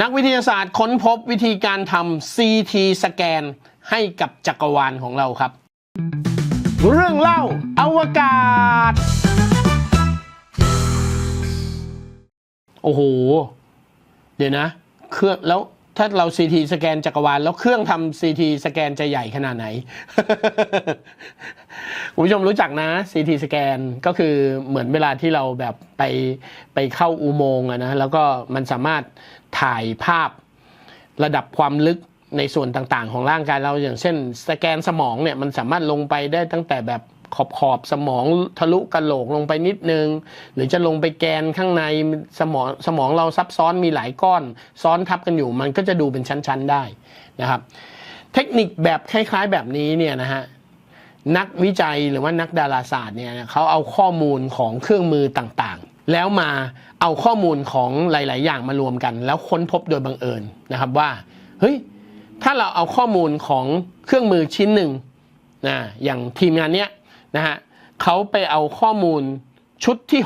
นักวิทยาศาสตร์ค้นพบวิธีการทำ CT สแกนให้กับจักรวาลของเราครับ เรื่องเล่าอวกาศ โอ้โห เดี๋ยวนะ เครื่องแล้ว ถ้าเรา CT สแกนจักรวาลแล้วเครื่องทำ CT สแกนจะใหญ่ขนาดไหนคุณผู้ชมรู้จักนะ CT สแกนก็คือเหมือนเวลาที่เราแบบไปไปเข้าอุโมงค์นะแล้วก็มันสามารถถ่ายภาพระดับความลึกในส่วนต่างๆ ของร่างกายเราอย่างเช่น สแกนสมองเนี่ยมันสามารถลงไปได้ตั้งแต่แบบ ขอบขอบสมองทะลุกระโหลกลงไปนิดนึง หรือจะลงไปแกนข้างในสมองสมองเราซับซ้อนมีหลายก้อน ซ้อนทับกันอยู่ มันก็จะดูเป็นชั้นๆได้นะครับ เทคนิคแบบคล้ายๆแบบนี้เนี่ยนะฮะนักวิจัยหรือว่านักดาราศาสตร์เนี่ยเขาเอาข้อมูลของเครื่องมือต่างๆ แล้วมาเอาข้อมูลของหลาย ๆ อย่างมารวมกัน แล้วค้นพบโดยบังเอิญนะครับว่าเฮ้ยถ้าเราเอาข้อมูลของเครื่องมือชิ้นหนึ่งนะอย่างทีมงานเนี้ย นะฮะเขาไปเอาข้อมูลชุดที่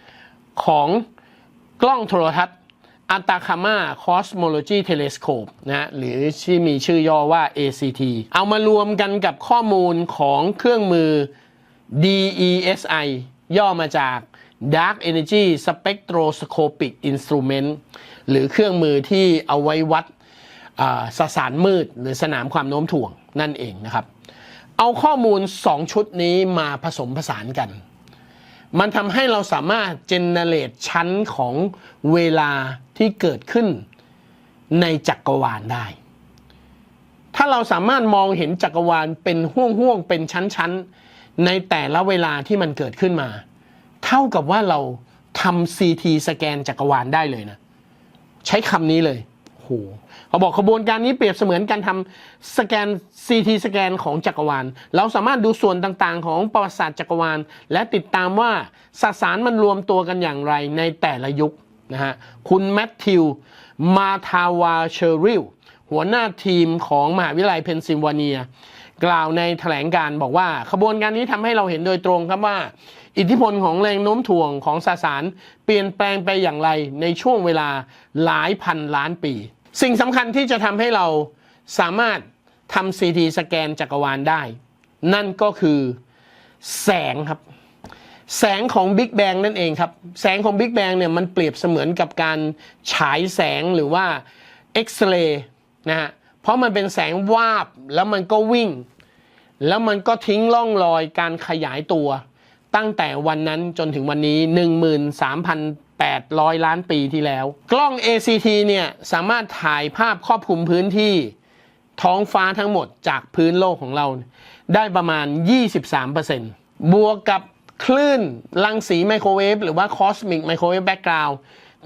6 ของกล้องโทรทัศน์อัตาคามาคอสโมโลจีเทเลสโคปนะฮะหรือที่มีชื่อย่อว่า ACT เอามารวมกันกับข้อมูลของเครื่องมือ DESI ย่อมาจาก Dark Energy Spectroscopic Instrument หรือเครื่องมือที่เอาไว้วัดสสารมืดหรือสนามความโน้มถ่วงนั่นเองนะครับ เอาข้อมูล 2 ชุดนี้มาผสมผสานกัน มันทำให้เราสามารถเจเนเรตชั้นของเวลาที่เกิดขึ้นในจักรวาลได้ ถ้าเราสามารถมองเห็นจักรวาลเป็นห่วงๆ เป็นชั้นๆ ในแต่ละเวลาที่มันเกิดขึ้นมา เท่ากับว่าเราทำ CT สแกนจักรวาลได้เลยนะ ใช้คำนี้เลย โหเขาบอกขบวนการนี้เปรียบเสมือนการทำสแกน CT สแกนของจักรวาล เราสามารถดูส่วนต่างๆ ของประวัติศาสตร์จักรวาล และติดตามว่าสสารมันรวมตัวกันอย่างไรในแต่ละยุคนะฮะ คุณแมทธิว มาทาวาเชอริล หัวหน้าทีมของมหาวิทยาลัยเพนซิลเวเนีย กล่าวในแถลงการ์บอกว่าขบวนการนี้ทำให้เราเห็นโดยตรงครับว่า อิทธิพลของแรงโน้มถ่วงของสสาร เปลี่ยนแปลงไปอย่างไรในช่วงเวลาหลายพันล้านปี สิ่งสำคัญที่จะทำให้เราสามารถทำ CT สแกนจักรวาลได้ นั่นก็คือแสงครับ แสงของ Big Bang นั่นเองครับ แสงของ Big Bang เนี่ยมันเปรียบเสมือนกับการฉายแสงหรือว่าเอ็กซเรย์นะฮะเพราะมันเป็นแสงวาบแล้วมันก็วิ่ง แล้วมันก็ทิ้งร่องรอยการขยายตัว ตั้งแต่วันนั้นจนถึงวันนี้ 13,800 ล้านปีที่แล้ว กล้อง ACT เนี่ยสามารถถ่ายภาพครอบคลุมพื้นที่ท้องฟ้าทั้งหมดจากพื้นโลกของเรา ได้ประมาณ 23%บวกกับคลื่นรังสีไมโครเวฟหรือว่าคอสมิกไมโครเวฟแบ็กกราวด์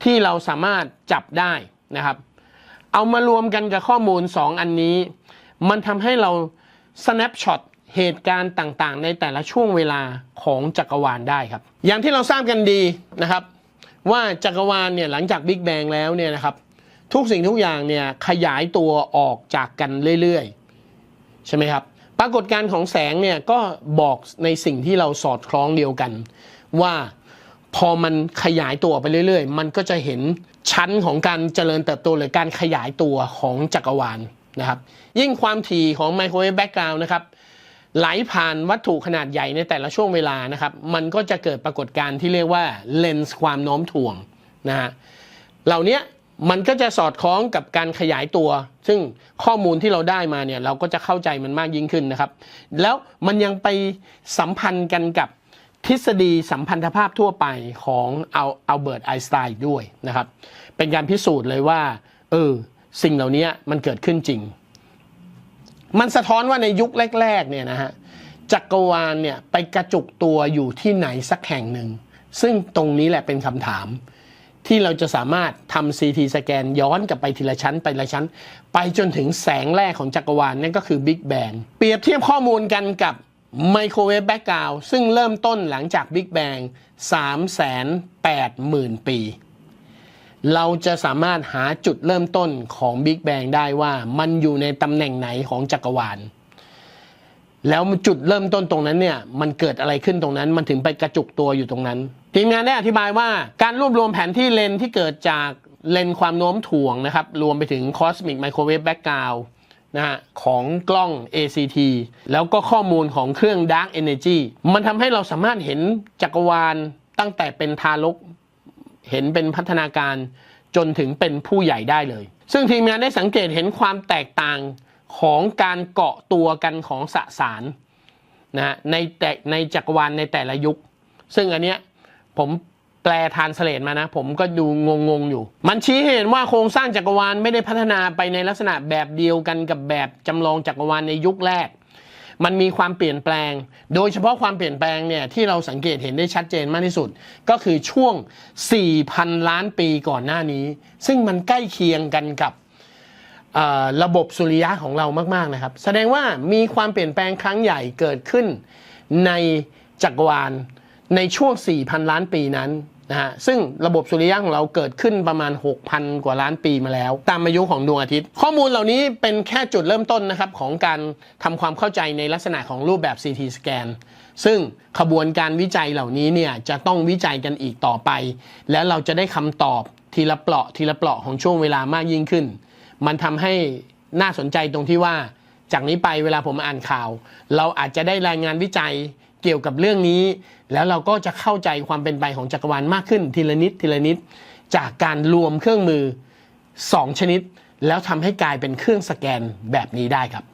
ที่เราสามารถจับได้นะครับ เอามารวมกันกับข้อมูล 2 อันนี้ มันทำให้เรา snapshot เหตุการณ์ต่างๆ ในแต่ละช่วงเวลาของจักรวาลได้ครับ อย่างที่เราทราบกันดีนะครับ ว่าจักรวาลเนี่ยหลังจากบิ๊กแบงแล้วเนี่ยนะครับ ทุกสิ่งทุกอย่างเนี่ยขยายตัวออกจากกันเรื่อยๆ ใช่ไหมครับ ปรากฏการณ์ของแสงเนี่ยก็บอกในสิ่งที่เราสอดคล้องเดียวกัน ว่าพอมันขยายตัวไปเรื่อยๆ มันก็จะเห็นชั้นของการเจริญเติบโตหรือการขยายตัวของจักรวาลนะครับ ยิ่งความถี่ของไมโครเวฟแบ็กกราวน์นะครับ ไหลผ่านวัตถุขนาดใหญ่ในแต่ละช่วงเวลานะครับ มันก็จะเกิดปรากฏการณ์ที่เรียกว่าเลนส์ความโน้มถ่วงนะฮะเหล่านี้มันก็จะสอดคล้องกับการขยายตัว ซึ่งข้อมูลที่เราได้มาเนี่ยเราก็จะเข้าใจมันมากยิ่งขึ้นนะครับ แล้วมันยังไปสัมพันธ์กันกับทฤษฎีสัมพันธภาพทั่วไปของอัลอัลเบิร์ตไอน์สไตน์ด้วยนะครับ เป็นการพิสูจน์เลยว่าเออสิ่งเหล่านี้มันเกิดขึ้นจริง มันสะท้อนว่าในยุคแรกๆเนี่ยนะฮะจักรวาลเนี่ยไปกระจุกตัวอยู่ที่ไหนสักแห่งหนึ่ง ซึ่งตรงนี้แหละเป็นคำถาม ที่เราจะสามารถทำ CT สแกนย้อนกลับไปทีละชั้นไปละชั้น ไปจนถึงแสงแรกของจักรวาลนั่นก็คือ Big Bang เปรียบเทียบข้อมูลกันกับไมโครเวฟแบ็กกราวซึ่งเริ่มต้นหลังจาก Big Bang 380,000 ปี เราจะสามารถหาจุดเริ่มต้นของ Big Bang ได้ว่ามันอยู่ในตำแหน่งไหนของจักรวาล แล้วจุดเริ่มต้นตรงนั้นเนี่ยมันเกิดอะไรขึ้นตรงนั้น มันถึงไปกระจุกตัวอยู่ตรงนั้น ทีมงานได้อธิบายว่าการรวบรวมแผนที่เลนที่เกิดจากเลนความโน้มถ่วงนะครับ รวมไปถึง Cosmic Microwave Background นะฮะของกล้อง ACT แล้วก็ข้อมูลของเครื่อง Dark Energy มันทำให้เราสามารถเห็นจักรวาลตั้งแต่เป็นทารก เห็นเป็นพัฒนาการจนถึงเป็นผู้ใหญ่ได้เลย ซึ่งทีมงานได้สังเกตเห็นความแตกต่างของการเกาะตัวกันของสสารนะฮะในแต่ในจักรวาลในแต่ละยุค ซึ่งอันเนี้ยผมแปลทานสเลตมานะ ผมก็ดูงงๆอยู่ มันชี้ให้เห็นว่าโครงสร้างจักรวาลไม่ได้พัฒนาไปในลักษณะแบบเดียวกันกับแบบจำลองจักรวาลในยุคแรก มันมีความเปลี่ยนแปลง โดยเฉพาะความเปลี่ยนแปลงเนี่ยที่เราสังเกตเห็นได้ชัดเจนมากที่สุด ก็คือช่วง 4,000 ล้านปีก่อนหน้านี้ ซึ่งมันใกล้เคียงกันกับระบบสุริยะของเรามาก ๆ นะครับ แสดงว่ามีความเปลี่ยนแปลงครั้งใหญ่เกิดขึ้นในจักรวาลในช่วง 4,000 ล้านปีนั้น นะฮะซึ่งระบบสุริยะของเราเกิดขึ้นประมาณ 6,000 กว่าล้านปีมาแล้ว ตามอายุของดวงอาทิตย์ ข้อมูลเหล่านี้เป็นแค่จุดเริ่มต้นนะครับของการทำความเข้าใจในลักษณะของรูปแบบ CT สแกนซึ่งขบวนการวิจัยเหล่านี้เนี่ยจะต้องวิจัยกันอีกต่อไป แล้วเราจะได้คำตอบทีละเปราะทีละเปราะของช่วงเวลามากยิ่งขึ้น มันทำให้น่าสนใจตรงที่ว่า จากนี้ไปเวลาผมอ่านข่าว เราอาจจะได้รายงานวิจัย เกี่ยวกับเรื่องนี้ แล้วเราก็จะเข้าใจความเป็นไปของจักรวาลมากขึ้นทีละนิดทีละนิด จากการรวมเครื่องมือ 2 ชนิด แล้วทำให้กลายเป็นเครื่องสแกนแบบนี้ได้ครับ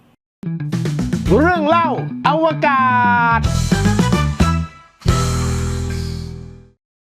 เรื่องเล่าอวกาศ